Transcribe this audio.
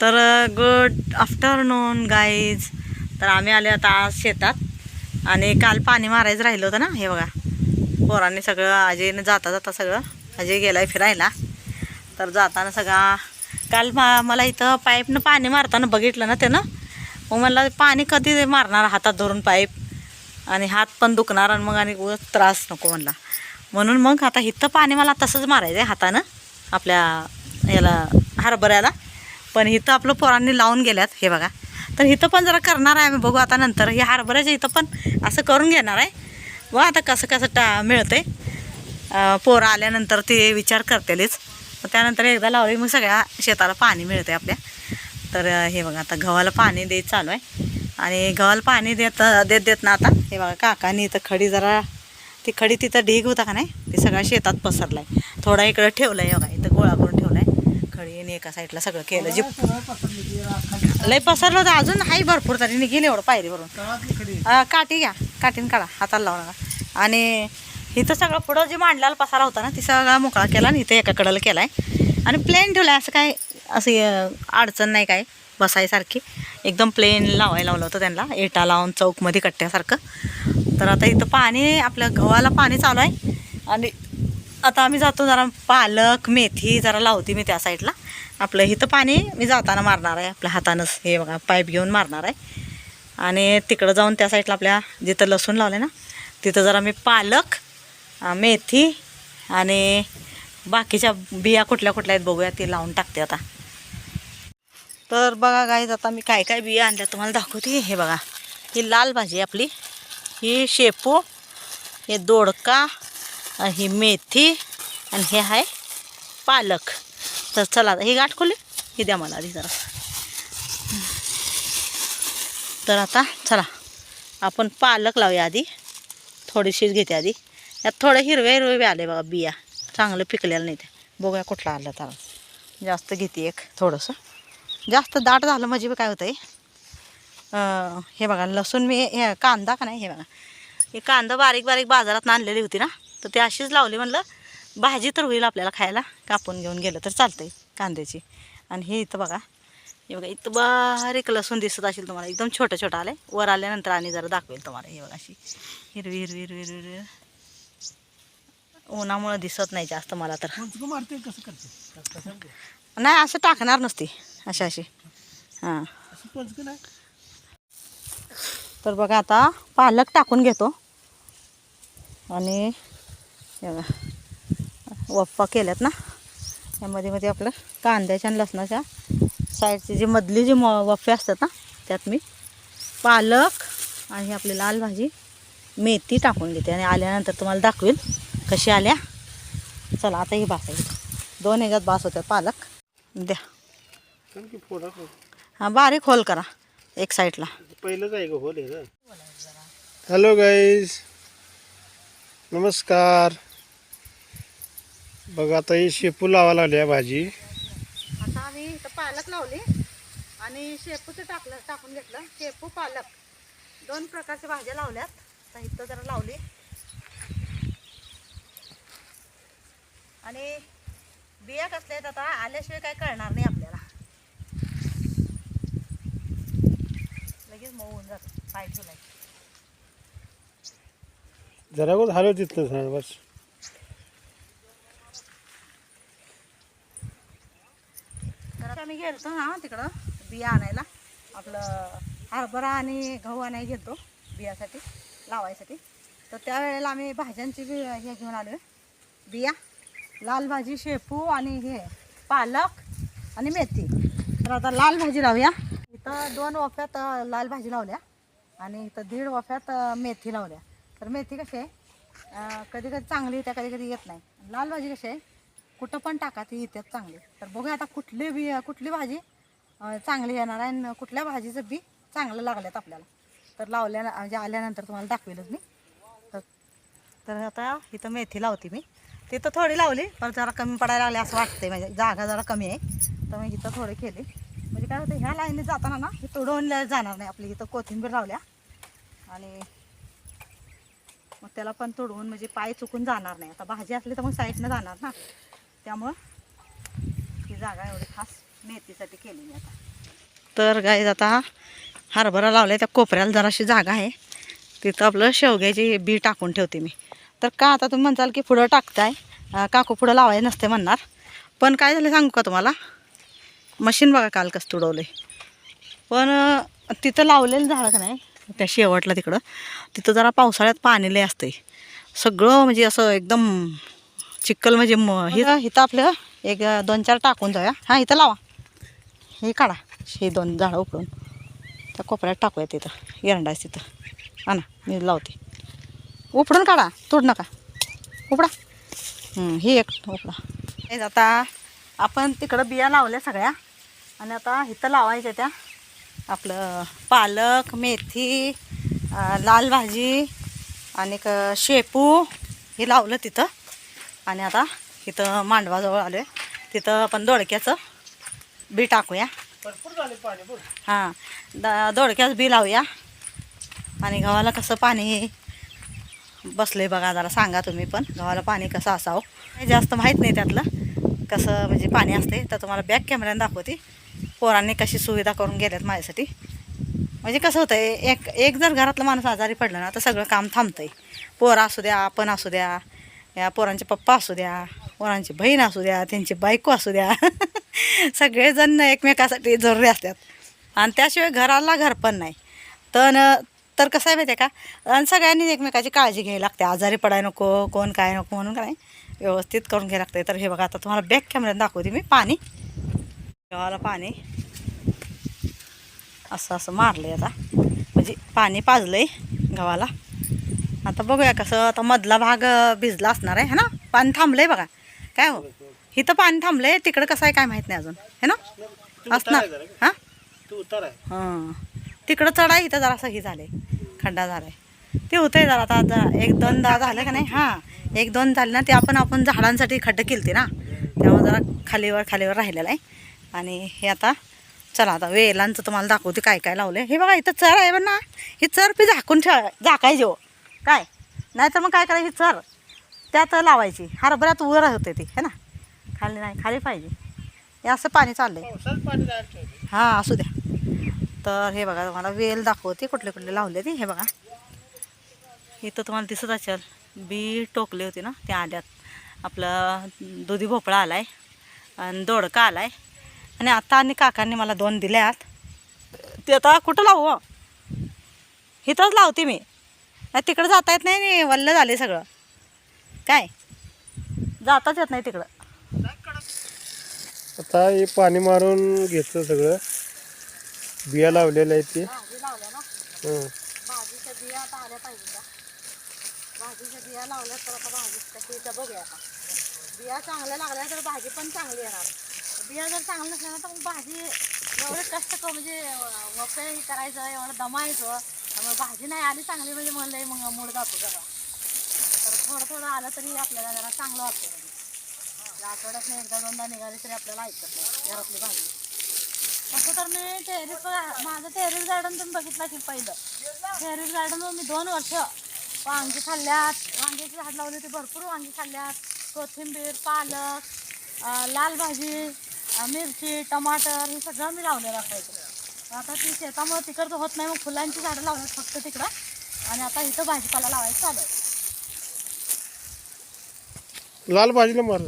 तर good afternoon guys तर आम्ही आले आता आज शेतात. आणि काल पाणी मारायचं राहिलं होतं ना हे बघा. पोरांनी सगळं आजीनं जाता जाता सगळं अजय आहे फिरायला. तर जाताना सगळा काल मा मला इथं पाईपनं पाणी मारताना बघितलं ना त्यानं. मग मला पाणी कधी मारणार हातात धरून पाईप? आणि हात पण दुखणार आणि मग आणि त्रास नको म्हणला. म्हणून मग आता इथं पाणी मला तसंच मारायचं आहे हातानं आपल्या याला हरभऱ्याला. पण इथं आपलं पोरांनी लावून गेल्यात हे बघा. तर इथं पण जरा करणार आहे आम्ही बघू आता नंतर. हे हरभऱ्याच्या इथं पण असं करून घेणार आहे. व आता कसं कसं टा मिळतंय. आहे पोरं आल्यानंतर ते विचार करतेलेच. त्यानंतर एकदा लावली मग सगळ्या शेताला पाणी मिळते आपल्या. तर हे बघा आता गव्हाला पाणी देत चालू आहे. आणि गव्हाला पाणी देत देत देत ना आता. हे बघा काकानी इथं खडी जरा ती खडी तिथं ढीग होता का नाही? ते सगळ्या शेतात पसरलाय. थोडा इकडं ठेवलाय बघा इथं गोळा करून ठेवलाय एका साईडला सगळं केलं जे लय पसरलं होतं अजून हाही भरपूर तरी निघेल एवढं पायरी भरून काठी घ्या काठीन काढा हाताला लावू. नका आणि इथं सगळं पुढं जे मांडलेला पसारा होता ना ती सगळा मोकळा केला आणि इथं एका कडेला केला आहे आणि प्लेन ठेवला आहे असं काय असं अडचण नाही काय बसायसारखी. एकदम प्लेन लावायला लावलं होतं त्यांना एटा लावून चौकमध्ये कट्ट्यासारखं. तर आता इथं पाणी आपल्या गव्हाला पाणी चालू आहे. आणि आता आम्ही जातो जरा पालक मेथी जरा लावते मी त्या साईडला. आपलं इथं पाणी मी जाताना मारणार आहे. आपल्या हातानंच हे बघा पाईप घेऊन मारणार आहे. आणि तिकडं जाऊन त्या साईडला आपल्या जिथं लसूण लावले ना तिथं जरा मी पालक मेथी आणि बाकीच्या बिया कुठल्या कुठल्या आहेत बघूया ते लावून टाकते आता. तर बघा गाईज आता मी काय काय बिया आणल्या तुम्हाला दाखवते. हे बघा ही लाल भाजी आहे आपली. ही शेपू हे दोडका ही मेथी आणि हे आहे पालक. तर चला आता ही गाठ खोली. ही द्या मला आधी जरा. तर आता चला आपण पालक लावूया आधी. थोडीशीच घेते आधी. यात थोडे हिरवे हिरवे बी आले बघा बिया. चांगलं पिकलेलं नाही ते. बघूया कुठलं आलं तर. जास्त घेते एक थोडंसं. जास्त दाट झालं म्हणजे काय होतं आहे हे बघा लसूण मी हे कांदा का नाही हे बघा. हे कांदा बारीक बारीक बाजारात आणलेली होती ना? तर ती अशीच लावली म्हणलं. भाजी तर होईल आपल्याला खायला. कापून घेऊन गेलं तर चालतंय कांद्याची. आणि हे इथं बघा. हे बघा इथं बारीक लसूण दिसत असेल तुम्हाला. एकदम छोटं छोटं आलं आहे वर आल्यानंतर आणि जरा दाखवेल तुम्हाला. हे बघा अशी हिरवी हिरवी हिरवी हिरवी हिरवी. उन्हामुळं दिसत नाही जास्त मला तर. नाही असं टाकणार नसती. अशी अशी. हां. तर बघा आता पालक टाकून घेतो. आणि वप्पा केल्यात ना. यामध्ये मध्ये आपलं कांद्याच्या आणि लसणाच्या साईडची जी मधली जी म वफ्फे असतात ना त्यात मी पालक आणि आपली लाल भाजी मेथी टाकून घेते. आणि आल्यानंतर तुम्हाला दाखवेल कशी आल्या. चला आता ही बास आहे. दोन ह्याच्यात बास होत्या पालक. द्या. हां बारीक होल करा एक साईडला. पहिलंच आहे का होल आहे हॅलो गाईज नमस्कार. बघा आता ही शेपू लावा लागली आहे भाजी. आता आम्ही इथं पालक लावली आणि शेपूचं टाकलं टाकून घेतलं. शेपू पालक दोन प्रकारच्या भाज्या लावल्यात. आता इथं जरा लावली. आणि बिया कसल्या आहेत आता? आल्याशिवाय काय कळणार नाही आपल्याला. लगेच मऊ होऊन जातं. पाय ठेवलाय. जरा गोद हलव तिथलं बस तर आता आम्ही गेलतो ना तिकडं बिया आणायला. आपलं हरभरा आणि गहू आणायला गेलतो बियासाठी लावायसाठी. तर त्यावेळेला आम्ही भाज्यांची बी हे घेऊन आलो बिया लाल भाजी शेपू आणि हे पालक आणि मेथी. तर आता लाल भाजी लावूया. इथं दोन वफ्यात लाल भाजी लावल्या आणि इथं दीड वफ्यात मेथी लावल्या. तर मेथी कशी आहे? कधी कधी चांगली त्या कधी कधी येत नाही. लाल भाजी कशी आहे? कुठं पण टाका ती येतात चांगली. तर बघूया आता कुठली बी कुठली भाजी चांगली येणार आहे आणि कुठल्या भाजीचं बी चांगलं लागल्यात आपल्याला. तर लावल्या म्हणजे आल्यानंतर तुम्हाला दाखवेलच मी. तर तर आता इथं मेथी लावते मी. तिथं थोडी लावली पण जरा कमी पडायला लागली असं वाटतंय. म्हणजे जागा जरा कमी आहे. तर मी इथं थोडी केली. म्हणजे काय होतं ह्या लाईनने जाताना ना हे तोडवून जाणार नाही आपली. इथं कोथिंबीर लावल्या. आणि मग त्याला पण तोडवून म्हणजे पाय चुकून जाणार नाही. आता भाजी असली तर मग साईडनं जाणार ना. त्यामुळं ही जागा एवढी खास मेथीसाठी केलेली आता. तर गाईज आता हरभरा लावलाय त्या कोपऱ्याला जराशी जागा आहे. तिथं आपलं शेवग्याची बी टाकून ठेवते मी. तर का आता तुम्ही म्हणताल की पुढं टाकताय? काकू पुढं लावायचं नसते म्हणणार. पण काय झालं सांगू का तुम्हाला? मशीन बघा काल कसं तुडवलं पण तिथं लावलेलं झाडं का नाही त्या शेवटला तिकडं तिथं जरा पावसाळ्यात पाणी लय असतंय. सगळं म्हणजे असं एकदम चिक्कल म्हणजे म हे इथं आपलं एक दोन चार टाकून जाऊया. हां इथं लावा. हे काढा. हे दोन झाडं उकळून. त्या कोपऱ्यात टाकूया तिथं एरंडाच तिथं. हा ना मी लावते. उपडून काढा. तोड नका. उपडा. हं, ही एक उपडा. हे आता आपण तिकडं बिया लावल्या सगळ्या. आणि आता इथं लावायच्या त्या. आपलं पालक मेथी अं, लाल भाजी आणि क- शेपू हे लावलं तिथं. आणि आता इथं मांडवाजवळ आलो आहे तिथं आपण दोडक्याचं बी टाकूया. हां द दोडक्याच बी लावूया. आणि गव्हाला कसं पाणी बसले बघा जरा सांगा तुम्ही पण. गव्हाला पाणी कसं असावं? काही जास्त माहीत नाही त्यातलं कसं म्हणजे पाणी असते तर तुम्हाला बॅक कॅमेऱ्याने दाखवते. पोरांनी कशी सुविधा करून गेल्यात माझ्यासाठी. म्हणजे कसं होतं एक एक जर घरातलं माणूस आजारी पडलं ना तर सगळं काम थांबतंय. पोरं असू द्या आपण असू द्या या पोरांचे पप्पा असू द्या पोरांची बहीण असू द्या त्यांची बायको असू द्या. सगळेजण एकमेकासाठी जरुरी असतात. आणि त्याशिवाय घराला घर पण नाही. तर तर कसं आहे माहिती आहे का? आणि सगळ्यांनी एकमेकाची काळजी घ्यायला लागते. आजारी पडाय नको कोण काय नको म्हणून काय व्यवस्थित करून घ्यायला लागते. तर हे बघा आता तुम्हाला बॅक कॅमेऱ्यात दाखवते मी. पाणी. गव्हाला पाणी. असं असं मारलं आता. म्हणजे पाणी पाजलं आहे गव्हाला. आता बघूया कसं आता मधला भाग भिजला असणार आहे है ना? पाणी थांबलं आहे बघा. काय हो? इथं पाणी थांबलं आहे तिकडं कसं आहे काय माहीत नाही अजून है ना? असणार. हां? तू उतार आहे. हां. तिकडं चढाई इथं जरासं हे झाले खड्डा झालाय. ते होतंय जरा आता जरा एक दोनदा झालं का नाही? हां. एक दोन झाले ना ते आपण आपण झाडांसाठी खड्डे केलते ना. त्यामुळे जरा खालीवर खालीवर राहिलेलं आहे. आणि हे आता चला आता वेलांचं तुम्हाला दाखवते काय काय लावलं हे बघा इथं चर आहे बघ ना. ही चर पी झाकून ठेवा झाकायची हो. काय? नाहीतर मग काय करायची? चर त्यात लावायची. हरभऱ्यात वर होते ती है ना? खाली नाही खाली पाहिजे. हे असं पाणी जायला ठेवते हां असू द्या. तर हे बघा तुम्हाला वेल दाखवते कुठले कुठले लावले ते. हे बघा. इथं तुम्हाला दिसत असेल बी टोकले होते ना ते आल्यात. आपलं दुधी भोपळा आलाय आणि दोडका आलाय. आणि आता आणि काकांनी मला दोन दिल्यात. ते आता कुठं लावू? इथंच लावते मी. तिकडं जाता येत नाही वल्ल झाले सगळं. काय? जाताच येत नाही तिकडं. आता हे पाणी मारून घेतलं सगळं. बिया लावलेल्या आहेत ते. हं. भाजीच्या बिया आता आल्या पाहिजे का भाजीच्या बिया लावल्या तर आता भाजी कशी बघूया आता. बिया चांगल्या लागल्या तर भाजी पण चांगली येणार. बिया जर चांगल्या नसल्या ना तर मग भाजी एवढं कष्ट म्हणजे वपे करायचं एवढं दमायचं. त्यामुळे भाजी नाही आली चांगली म्हणजे मला मग मूड जातो जरा. तर थोडं थोडं आलं तरी आपल्याला जरा चांगलं वाटतं म्हणजे आठवड्यात एकदा दोनदा निघाली तरी आपल्याला ऐकत नाही घरातली भाजी. तसं तर मी टेरेस माझं टेरिस गार्डन तुम्ही बघितलं की पहिलं. टेरिस गार्डनवर मी दोन वर्ष वांगी खाल्ल्यात. वांग्याची झाड लावली होती भरपूर वांगी खाल्ल्यात. कोथिंबीर पालक लाल भाजी मिरची टमाटर हे सगळं मी लावलेलं असायचं. आता ती शेतामुळे तिकडचं होत नाही मग फुलांची झाडं लावल्यात फक्त तिकडं. आणि आता इथं भाजीपाला लावायचं चालू आहे. लाल भाजीला मार.